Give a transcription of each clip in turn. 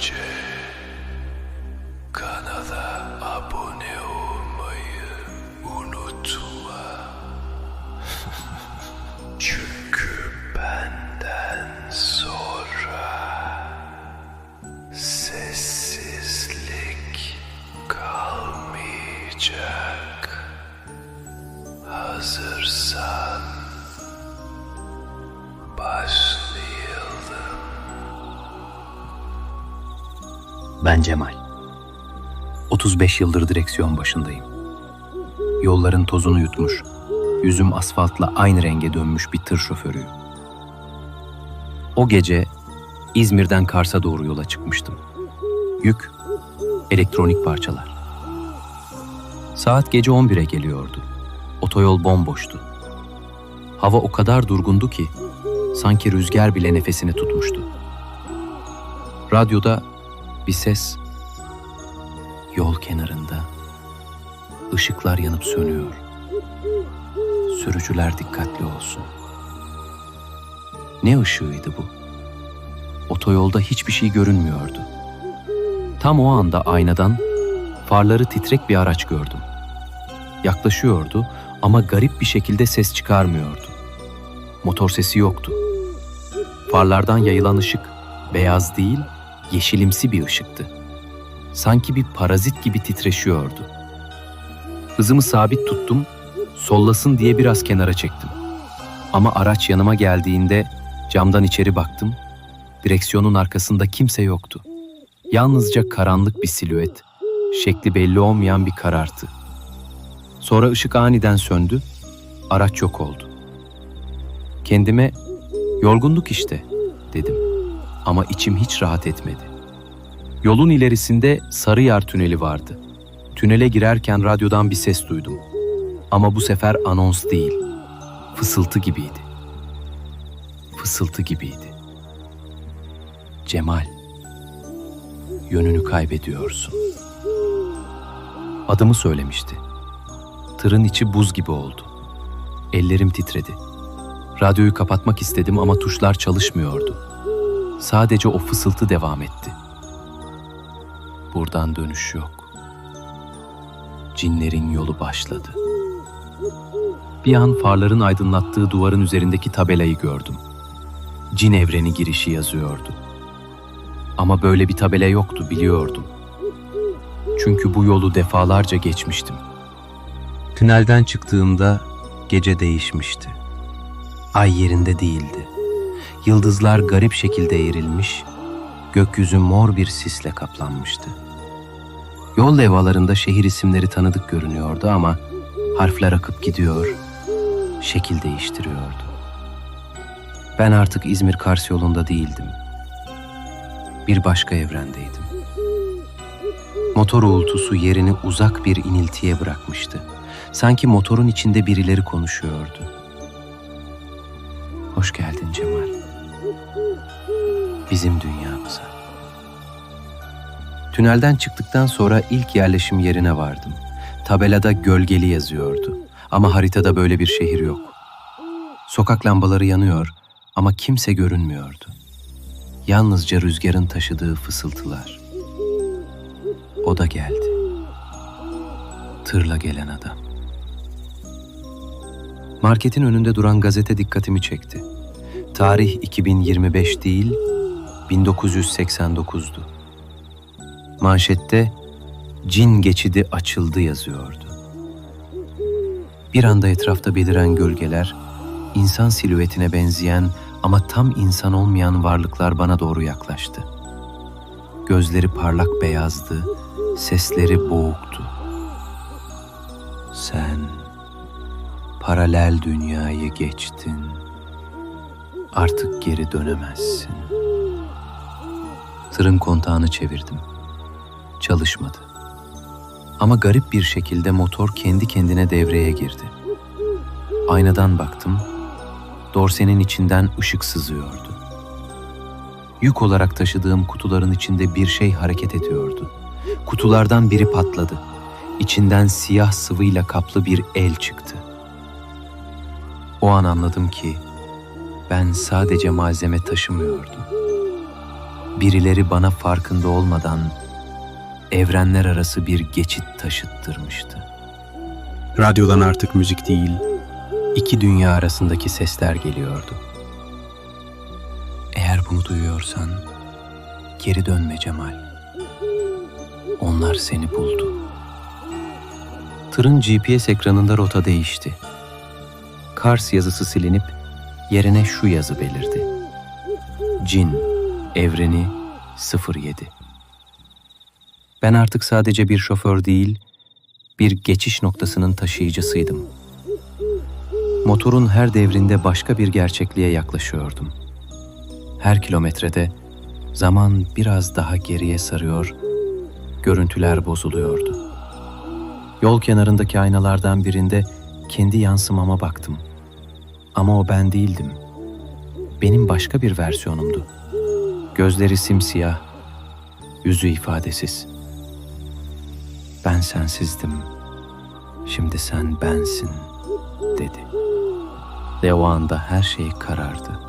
önce Ben Cemal. 35 yıldır direksiyon başındayım. Yolların tozunu yutmuş, yüzüm asfaltla aynı renge dönmüş bir tır şoförüyüm. O gece İzmir'den Kars'a doğru yola çıkmıştım. Yük, elektronik parçalar. Saat gece 11'e geliyordu. Otoyol bomboştu. Hava o kadar durgundu ki sanki rüzgar bile nefesini tutmuştu. Radyoda bir ses yol kenarında ışıklar yanıp sönüyor. Sürücüler dikkatli olsun. Ne ışığıydı bu? Otoyolda hiçbir şey görünmüyordu. Tam o anda aynadan farları titrek bir araç gördüm. Yaklaşıyordu ama garip bir şekilde ses çıkarmıyordu. Motor sesi yoktu. Farlardan yayılan ışık beyaz değil, yeşilimsi bir ışıktı. Sanki bir parazit gibi titreşiyordu. Hızımı sabit tuttum, sollasın diye biraz kenara çektim. Ama araç yanıma geldiğinde camdan içeri baktım, direksiyonun arkasında kimse yoktu. Yalnızca karanlık bir silüet, şekli belli olmayan bir karartı. Sonra ışık aniden söndü, araç yok oldu. Kendime yorgunluk işte dedim ama içim hiç rahat etmedi. Yolun ilerisinde Sarıyar Tüneli vardı. Tünele girerken radyodan bir ses duydum. Ama bu sefer anons değil, fısıltı gibiydi. Fısıltı gibiydi. Cemal, yönünü kaybediyorsun. Adımı söylemişti. Tırın içi buz gibi oldu. Ellerim titredi. Radyoyu kapatmak istedim ama tuşlar çalışmıyordu. Sadece o fısıltı devam etti. Buradan dönüş yok. Cinlerin yolu başladı. Bir an farların aydınlattığı duvarın üzerindeki tabelayı gördüm. Cin evreni girişi yazıyordu. Ama böyle bir tabela yoktu biliyordum. Çünkü bu yolu defalarca geçmiştim. Tünelden çıktığımda gece değişmişti. Ay yerinde değildi. Yıldızlar garip şekilde eğrilmiş, gökyüzü mor bir sisle kaplanmıştı. Yol levhalarında şehir isimleri tanıdık görünüyordu ama harfler akıp gidiyor, şekil değiştiriyordu. Ben artık İzmir Kars yolunda değildim. Bir başka evrendeydim. Motor uğultusu yerini uzak bir iniltiye bırakmıştı. Sanki motorun içinde birileri konuşuyordu. Hoş geldin Cemal. Bizim dünyamıza. Tünelden çıktıktan sonra ilk yerleşim yerine vardım. Tabelada gölgeli yazıyordu. Ama haritada böyle bir şehir yok. Sokak lambaları yanıyor ama kimse görünmüyordu. Yalnızca rüzgarın taşıdığı fısıltılar. O da geldi. Tırla gelen adam. Marketin önünde duran gazete dikkatimi çekti. Tarih 2025 değil, 1989'du. Manşette cin geçidi açıldı yazıyordu. Bir anda etrafta beliren gölgeler, insan silüetine benzeyen ama tam insan olmayan varlıklar bana doğru yaklaştı. Gözleri parlak beyazdı, sesleri boğuktu. Sen paralel dünyayı geçtin. Artık geri dönemezsin. Tırın kontağını çevirdim. Çalışmadı. Ama garip bir şekilde motor kendi kendine devreye girdi. Aynadan baktım. Dorsenin içinden ışık sızıyordu. Yük olarak taşıdığım kutuların içinde bir şey hareket ediyordu. Kutulardan biri patladı. İçinden siyah sıvıyla kaplı bir el çıktı. O an anladım ki ben sadece malzeme taşımıyordum. birileri bana farkında olmadan evrenler arası bir geçit taşıttırmıştı. Radyodan artık müzik değil, iki dünya arasındaki sesler geliyordu. Eğer bunu duyuyorsan geri dönme Cemal. Onlar seni buldu. Tırın GPS ekranında rota değişti. Kars yazısı silinip yerine şu yazı belirdi. Cin, evreni 07. Ben artık sadece bir şoför değil, bir geçiş noktasının taşıyıcısıydım. Motorun her devrinde başka bir gerçekliğe yaklaşıyordum. Her kilometrede zaman biraz daha geriye sarıyor, görüntüler bozuluyordu. Yol kenarındaki aynalardan birinde kendi yansımama baktım. Ama o ben değildim. Benim başka bir versiyonumdu. Gözleri simsiyah, yüzü ifadesiz. Ben sensizdim. Şimdi sen bensin, dedi. Ve o anda her şey karardı.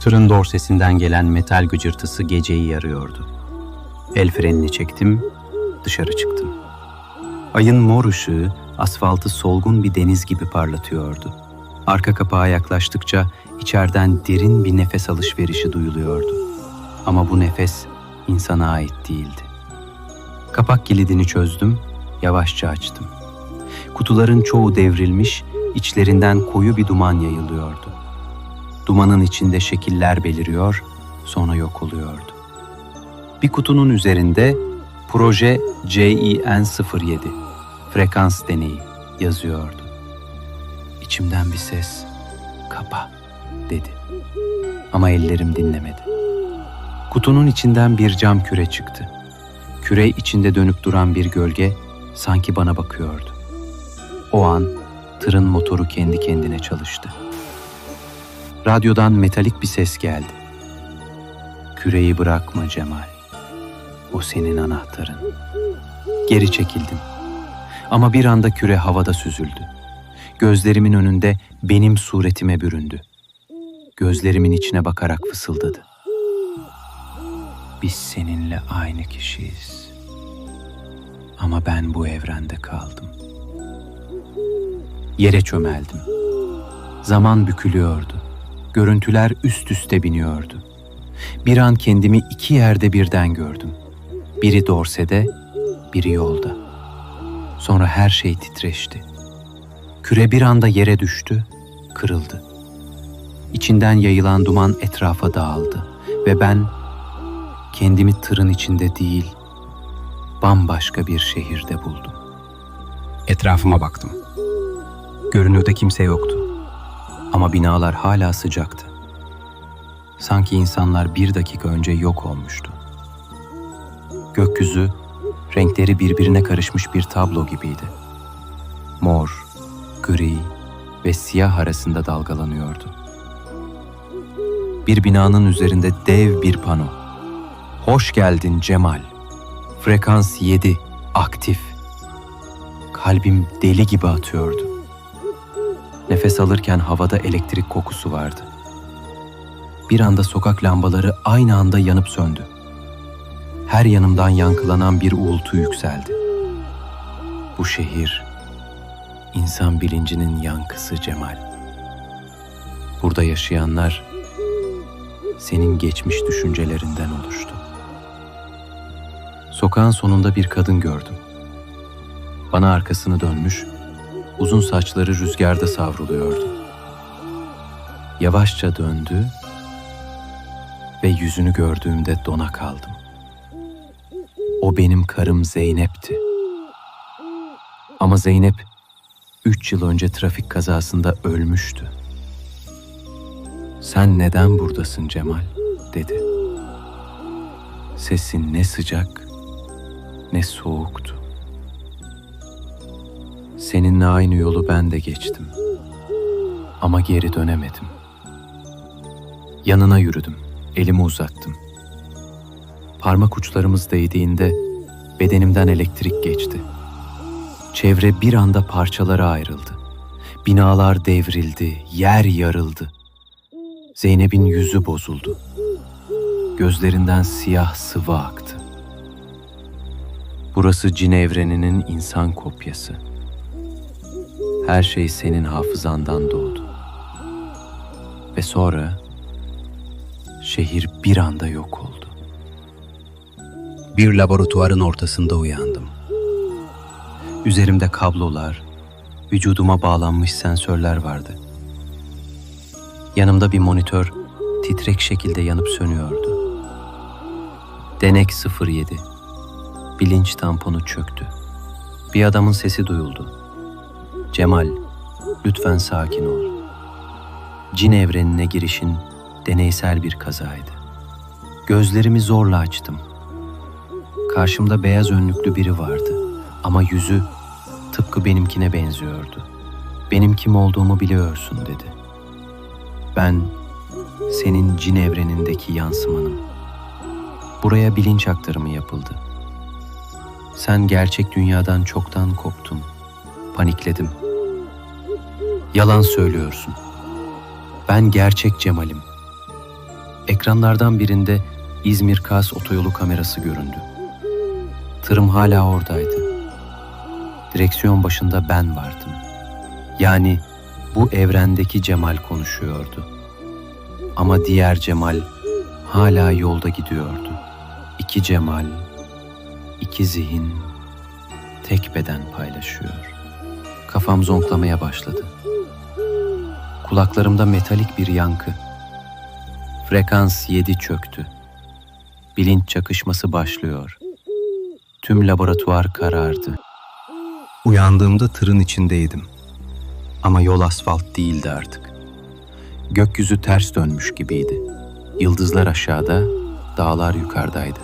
Tırın dorsesinden gelen metal gıcırtısı geceyi yarıyordu. El frenini çektim, dışarı çıktım. Ayın mor ışığı asfaltı solgun bir deniz gibi parlatıyordu. Arka kapağa yaklaştıkça içeriden derin bir nefes alışverişi duyuluyordu. Ama bu nefes insana ait değildi. Kapak kilidini çözdüm, yavaşça açtım. Kutuların çoğu devrilmiş, içlerinden koyu bir duman yayılıyordu. Dumanın içinde şekiller beliriyor, sonra yok oluyordu. Bir kutunun üzerinde proje CIN07 frekans deneyi yazıyordu. İçimden bir ses kapa dedi. Ama ellerim dinlemedi. Kutunun içinden bir cam küre çıktı. Küre içinde dönüp duran bir gölge sanki bana bakıyordu. O an tırın motoru kendi kendine çalıştı. Radyodan metalik bir ses geldi. Küreyi bırakma Cemal. O senin anahtarın. Geri çekildim. Ama bir anda küre havada süzüldü. Gözlerimin önünde benim suretime büründü. Gözlerimin içine bakarak fısıldadı. Biz seninle aynı kişiyiz. Ama ben bu evrende kaldım. Yere çömeldim. Zaman bükülüyordu. Görüntüler üst üste biniyordu. Bir an kendimi iki yerde birden gördüm. Biri dorsede, biri yolda. Sonra her şey titreşti. Küre bir anda yere düştü, kırıldı. İçinden yayılan duman etrafa dağıldı ve ben kendimi tırın içinde değil, bambaşka bir şehirde buldum. Etrafıma baktım. Görünürde kimse yoktu. Ama binalar hala sıcaktı. Sanki insanlar bir dakika önce yok olmuştu. Gökyüzü renkleri birbirine karışmış bir tablo gibiydi. Mor, gri ve siyah arasında dalgalanıyordu. Bir binanın üzerinde dev bir pano. Hoş geldin Cemal. Frekans 7, aktif. Kalbim deli gibi atıyordu. Nefes alırken havada elektrik kokusu vardı. Bir anda sokak lambaları aynı anda yanıp söndü. Her yanımdan yankılanan bir uğultu yükseldi. Bu şehir insan bilincinin yankısı Cemal. Burada yaşayanlar senin geçmiş düşüncelerinden oluştu. Sokağın sonunda bir kadın gördüm. Bana arkasını dönmüş, uzun saçları rüzgarda savruluyordu. Yavaşça döndü ve yüzünü gördüğümde dona kaldım. O benim karım Zeynep'ti. Ama Zeynep üç yıl önce trafik kazasında ölmüştü. Sen neden buradasın Cemal? dedi. Sesin ne sıcak ne soğuktu. Seninle aynı yolu ben de geçtim. Ama geri dönemedim. Yanına yürüdüm, elimi uzattım. Parmak uçlarımız değdiğinde bedenimden elektrik geçti. Çevre bir anda parçalara ayrıldı. Binalar devrildi, yer yarıldı. Zeynep'in yüzü bozuldu. Gözlerinden siyah sıvı aktı. Burası cin evreninin insan kopyası. Her şey senin hafızandan doğdu. Ve sonra şehir bir anda yok oldu. Bir laboratuvarın ortasında uyandım. Üzerimde kablolar, vücuduma bağlanmış sensörler vardı. Yanımda bir monitör titrek şekilde yanıp sönüyordu. Denek 07. Bilinç tamponu çöktü. Bir adamın sesi duyuldu. Cemal, lütfen sakin ol. Cin evrenine girişin deneysel bir kazaydı. Gözlerimi zorla açtım. Karşımda beyaz önlüklü biri vardı ama yüzü tıpkı benimkine benziyordu. Benim kim olduğumu biliyorsun dedi. Ben senin cin evrenindeki yansımanım. Buraya bilinç aktarımı yapıldı. Sen gerçek dünyadan çoktan koptun. Panikledim. Yalan söylüyorsun. Ben gerçek Cemal'im. Ekranlardan birinde İzmir Kars otoyolu kamerası göründü. Tırım hala oradaydı. Direksiyon başında ben vardım. Yani bu evrendeki Cemal konuşuyordu. Ama diğer Cemal hala yolda gidiyordu. İki Cemal, iki zihin, tek beden paylaşıyor. Kafam zonklamaya başladı. Kulaklarımda metalik bir yankı. Frekans 7 çöktü. Bilinç çakışması başlıyor. Tüm laboratuvar karardı. Uyandığımda tırın içindeydim. Ama yol asfalt değildi artık. Gökyüzü ters dönmüş gibiydi. Yıldızlar aşağıda, dağlar yukarıdaydı.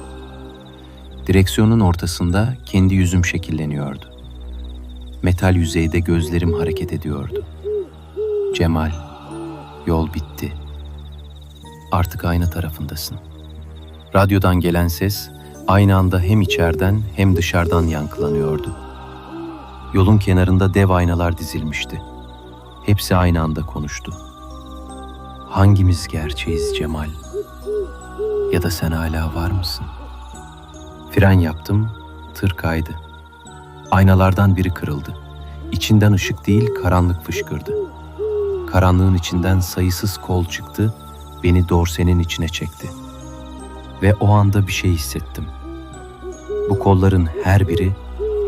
Direksiyonun ortasında kendi yüzüm şekilleniyordu. Metal yüzeyde gözlerim hareket ediyordu. Cemal, yol bitti. Artık aynı tarafındasın. Radyodan gelen ses aynı anda hem içeriden hem dışarıdan yankılanıyordu. Yolun kenarında dev aynalar dizilmişti. Hepsi aynı anda konuştu. Hangimiz gerçeğiz Cemal? Ya da sen hala var mısın? Fren yaptım, tır kaydı. Aynalardan biri kırıldı. İçinden ışık değil, karanlık fışkırdı. Karanlığın içinden sayısız kol çıktı, beni dorsenin içine çekti. Ve o anda bir şey hissettim. Bu kolların her biri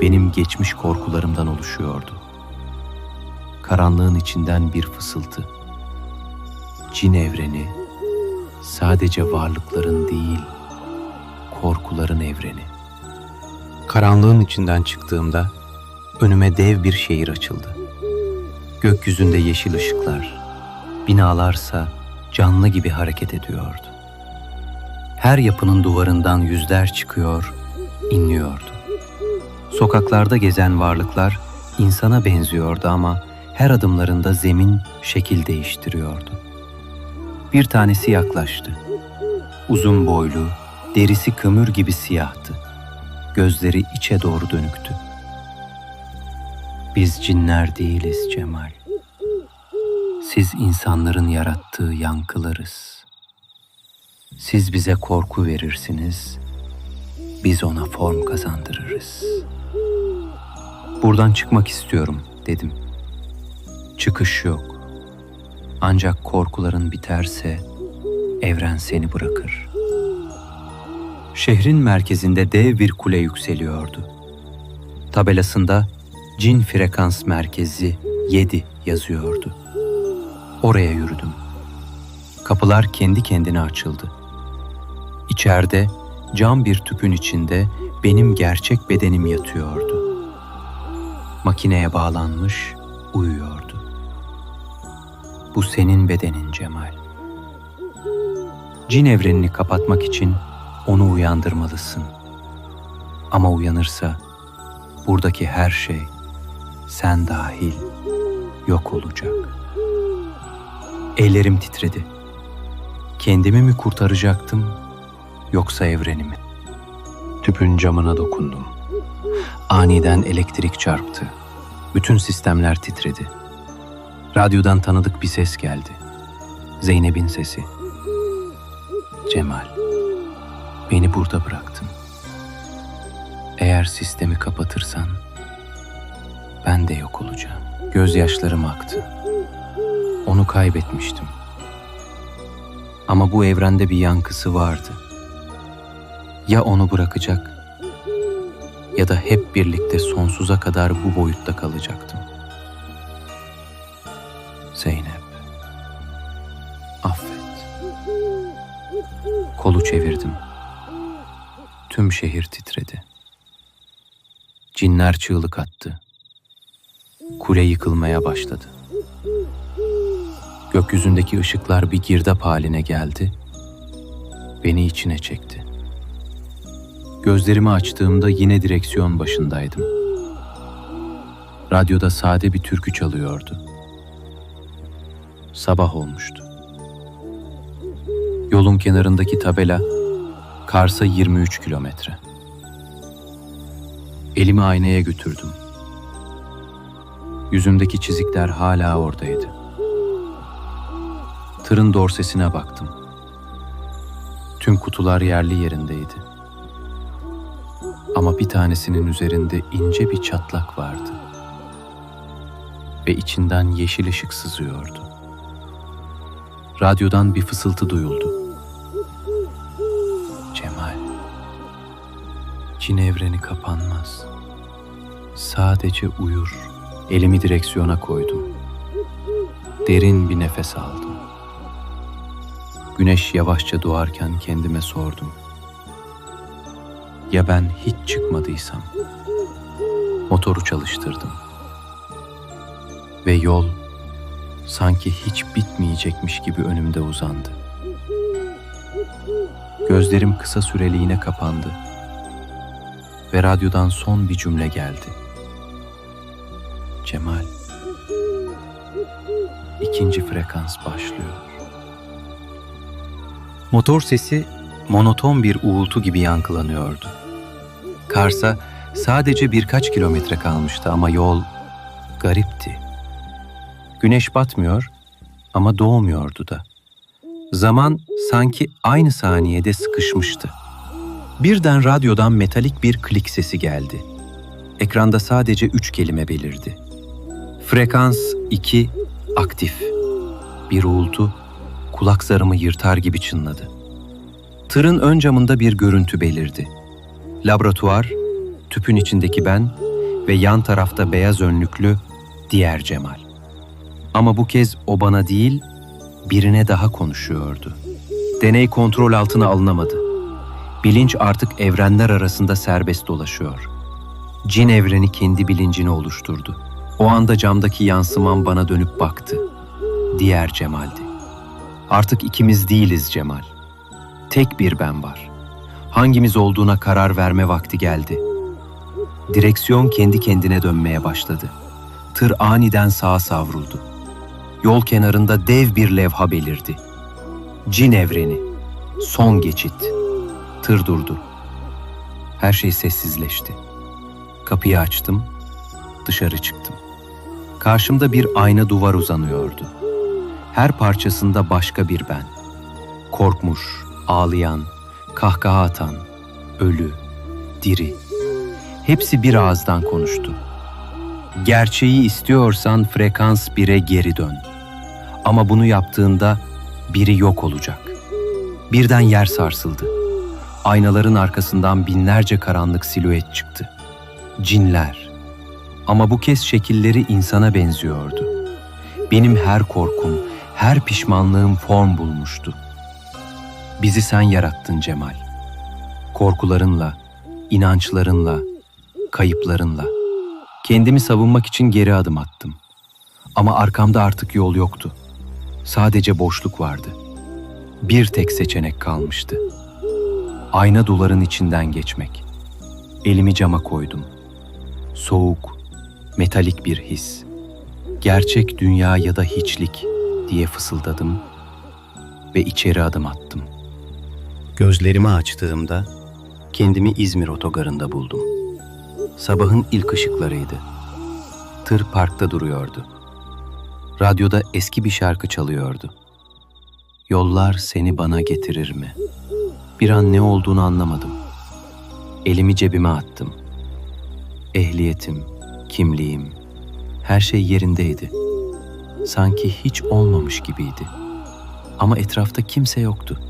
benim geçmiş korkularımdan oluşuyordu. Karanlığın içinden bir fısıltı. Cin evreni sadece varlıkların değil, korkuların evreni. Karanlığın içinden çıktığımda önüme dev bir şehir açıldı. Gökyüzünde yeşil ışıklar, binalarsa canlı gibi hareket ediyordu. Her yapının duvarından yüzler çıkıyor, inliyordu. Sokaklarda gezen varlıklar insana benziyordu ama her adımlarında zemin şekil değiştiriyordu. Bir tanesi yaklaştı. Uzun boylu, derisi kömür gibi siyahtı. Gözleri içe doğru dönüktü. Biz cinler değiliz Cemal. Siz insanların yarattığı yankılarız. Siz bize korku verirsiniz, biz ona form kazandırırız. Buradan çıkmak istiyorum dedim. Çıkış yok. Ancak korkuların biterse evren seni bırakır. Şehrin merkezinde dev bir kule yükseliyordu. Tabelasında Cin Frekans Merkezi 7 yazıyordu. Oraya yürüdüm. Kapılar kendi kendine açıldı. İçeride cam bir tüpün içinde benim gerçek bedenim yatıyordu. Makineye bağlanmış uyuyordu. Bu senin bedenin Cemal. Cin evrenini kapatmak için onu uyandırmalısın. Ama uyanırsa buradaki her şey sen dahil yok olacak. Ellerim titredi. Kendimi mi kurtaracaktım yoksa evreni mi? Tüpün camına dokundum. Aniden elektrik çarptı. Bütün sistemler titredi. Radyodan tanıdık bir ses geldi. Zeynep'in sesi. Cemal. Beni burada bıraktın. Eğer sistemi kapatırsan ben de yok olacağım. Gözyaşlarım aktı. Onu kaybetmiştim. Ama bu evrende bir yankısı vardı. Ya onu bırakacak ya da hep birlikte sonsuza kadar bu boyutta kalacaktım. Zeynep. Affet. Kolu çevirdim. Tüm şehir titredi. Cinler çığlık attı. Kule yıkılmaya başladı. Gökyüzündeki ışıklar bir girdap haline geldi. Beni içine çekti. Gözlerimi açtığımda yine direksiyon başındaydım. Radyoda sade bir türkü çalıyordu. Sabah olmuştu. Yolun kenarındaki tabela Kars'a 23 kilometre. Elimi aynaya götürdüm. Yüzümdeki çizikler hala oradaydı. Tırın dorsesine baktım. Tüm kutular yerli yerindeydi. Ama bir tanesinin üzerinde ince bir çatlak vardı. Ve içinden yeşil ışık sızıyordu. Radyodan bir fısıltı duyuldu. Cemal, cin evreni kapanmaz. Sadece uyur. Elimi direksiyona koydum. Derin bir nefes aldım. Güneş yavaşça doğarken kendime sordum. Ya ben hiç çıkmadıysam? Motoru çalıştırdım. Ve yol sanki hiç bitmeyecekmiş gibi önümde uzandı. Gözlerim kısa süreliğine kapandı. Ve radyodan son bir cümle geldi. Cemal, ikinci frekans başlıyor. Motor sesi monoton bir uğultu gibi yankılanıyordu. Kars'a sadece birkaç kilometre kalmıştı ama yol garipti. Güneş batmıyor ama doğmuyordu da. Zaman sanki aynı saniyede sıkışmıştı. Birden radyodan metalik bir klik sesi geldi. Ekranda sadece üç kelime belirdi. Frekans 2 aktif. Bir uğultu kulak zarımı yırtar gibi çınladı. Tırın ön camında bir görüntü belirdi. Laboratuvar, tüpün içindeki ben ve yan tarafta beyaz önlüklü diğer Cemal. Ama bu kez o bana değil, birine daha konuşuyordu. Deney kontrol altına alınamadı. Bilinç artık evrenler arasında serbest dolaşıyor. Cin evreni kendi bilincini oluşturdu. O anda camdaki yansımam bana dönüp baktı. Diğer Cemal'di. Artık ikimiz değiliz Cemal. Tek bir ben var. Hangimiz olduğuna karar verme vakti geldi. Direksiyon kendi kendine dönmeye başladı. Tır aniden sağa savruldu. Yol kenarında dev bir levha belirdi. Cin evreni. Son geçit. Tır durdu. Her şey sessizleşti. Kapıyı açtım. Dışarı çıktım. Karşımda bir ayna duvar uzanıyordu. Her parçasında başka bir ben. Korkmuş, ağlayan, kahkaha atan, ölü, diri. Hepsi bir ağızdan konuştu. Gerçeği istiyorsan frekans 1'e geri dön. Ama bunu yaptığında biri yok olacak. Birden yer sarsıldı. Aynaların arkasından binlerce karanlık silüet çıktı. Cinler. Ama bu kez şekilleri insana benziyordu. Benim her korkum, her pişmanlığım form bulmuştu. Bizi sen yarattın Cemal. Korkularınla, inançlarınla, kayıplarınla. Kendimi savunmak için geri adım attım. Ama arkamda artık yol yoktu. Sadece boşluk vardı. Bir tek seçenek kalmıştı. Ayna duvarın içinden geçmek. Elimi cama koydum. Soğuk, metalik bir his. Gerçek dünya ya da hiçlik diye fısıldadım ve içeri adım attım. Gözlerimi açtığımda kendimi İzmir otogarında buldum. Sabahın ilk ışıklarıydı. Tır parkta duruyordu. Radyoda eski bir şarkı çalıyordu. Yollar seni bana getirir mi? Bir an ne olduğunu anlamadım. Elimi cebime attım. Ehliyetim, kimliğim, her şey yerindeydi. Sanki hiç olmamış gibiydi. Ama etrafta kimse yoktu.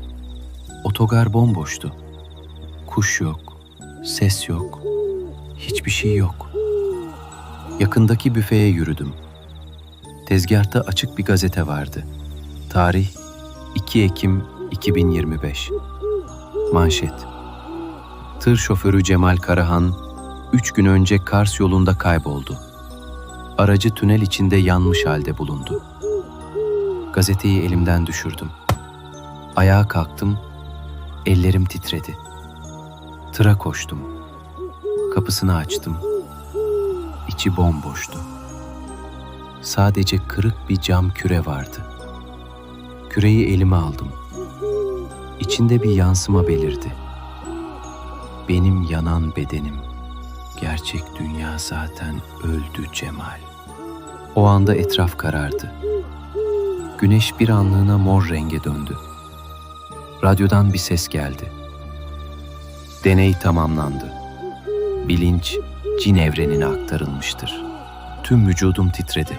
Otogar bomboştu. Kuş yok, ses yok, hiçbir şey yok. Yakındaki büfeye yürüdüm. Tezgahta açık bir gazete vardı. Tarih 2 Ekim 2025. Manşet. Tır şoförü Cemal Karahan üç gün önce Kars yolunda kayboldu. Aracı tünel içinde yanmış halde bulundu. Gazeteyi elimden düşürdüm. Ayağa kalktım, ellerim titredi. Tıra koştum. Kapısını açtım. İçi bomboştu. Sadece kırık bir cam küre vardı. Küreyi elime aldım. İçinde bir yansıma belirdi. Benim yanan bedenim. Gerçek dünya zaten öldü Cemal. O anda etraf karardı. Güneş bir anlığına mor renge döndü. Radyodan bir ses geldi. Deney tamamlandı. Bilinç cin evrenine aktarılmıştır. Tüm vücudum titredi.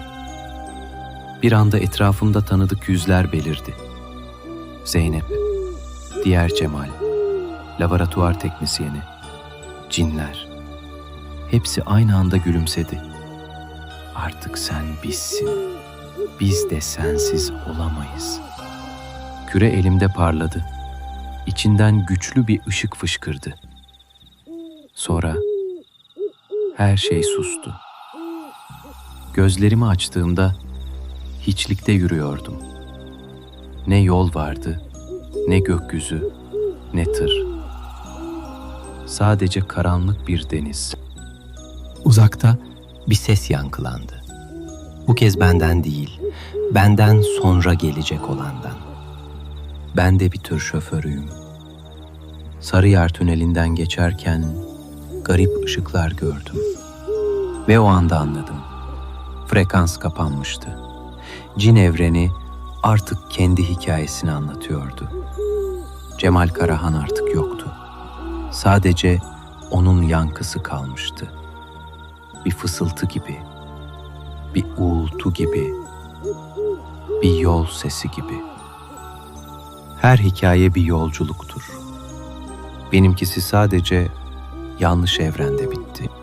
Bir anda etrafımda tanıdık yüzler belirdi. Zeynep, diğer Cemal, laboratuvar teknisyeni, cinler. Hepsi aynı anda gülümsedi. Artık sen bizsin. Biz de sensiz olamayız. Küre elimde parladı. İçinden güçlü bir ışık fışkırdı. Sonra her şey sustu. Gözlerimi açtığımda hiçlikte yürüyordum. Ne yol vardı, ne gökyüzü, ne tır. Sadece karanlık bir deniz. Uzakta bir ses yankılandı. Bu kez benden değil, benden sonra gelecek olandan. Ben de bir tür şoförüyüm. Sarıyer tünelinden geçerken garip ışıklar gördüm. Ve o anda anladım. Frekans kapanmıştı. Cin evreni artık kendi hikayesini anlatıyordu. Cemal Karahan artık yoktu. Sadece onun yankısı kalmıştı. Bir fısıltı gibi, bir uğultu gibi, bir yol sesi gibi. Her hikaye bir yolculuktur. Benimkisi sadece yanlış evrende bitti.''